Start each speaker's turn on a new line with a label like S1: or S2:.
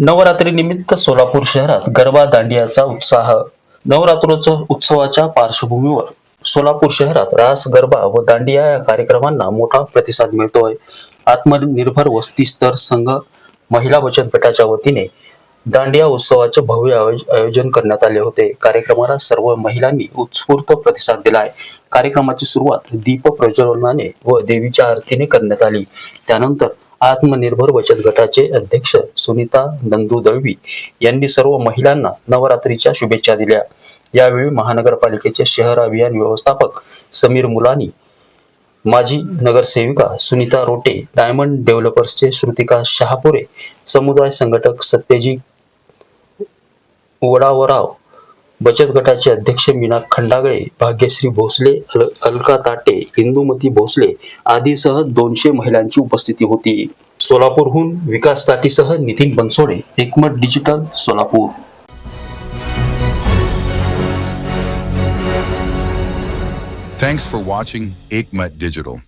S1: नवरात्री निमित्त सोलापूर शहरात गरबा दांडियाचा उत्साह. नवरात्रोत्सव उत्सवाच्या पार्श्वभूमीवर सोलापूर शहरात रास गरबा व दांडिया या कार्यक्रमांना मोठा प्रतिसाद मिळतोय. आत्मनिर्भर वस्ती स्तर संघ महिला बचत गटाच्या वतीने दांडिया उत्सवाचे भव्य आयोज- आयोजन करण्यात आले होते. कार्यक्रमाला सर्व महिलांनी उत्स्फूर्त प्रतिसाद दिला आहे कार्यक्रमाची सुरुवात दीप प्रज्वलनाने व देवीच्या आरतीने करण्यात आली. त्यानंतर आत्मनिर्भर बचत गटाचे अध्यक्ष सुनीता नंदू दळवी यांनी सर्व महिलांना नवरात्रीच्या शुभेच्छा दिल्या. यावेळी महानगरपालिकेचे शहर अभियान व्यवस्थापक समीर मुलानी माजी नगरसेविका सुनीता रोटे डायमंड डेव्हलपर्सचे श्रुतिका शहापुरे समुदाय संघटक सत्यजी वडावराव बचत गटाचे अध्यक्ष मीना खंडागळे भाग्यश्री भोसले अल- अलका ताटे इंदुमती भोसले आदीसह दोनशे महिलांची उपस्थिती होती. सोलापूरहून विकास ताटीसह Nitin Bansode Ekmat digital Solapur.
S2: Thanks for watching Ekmat digital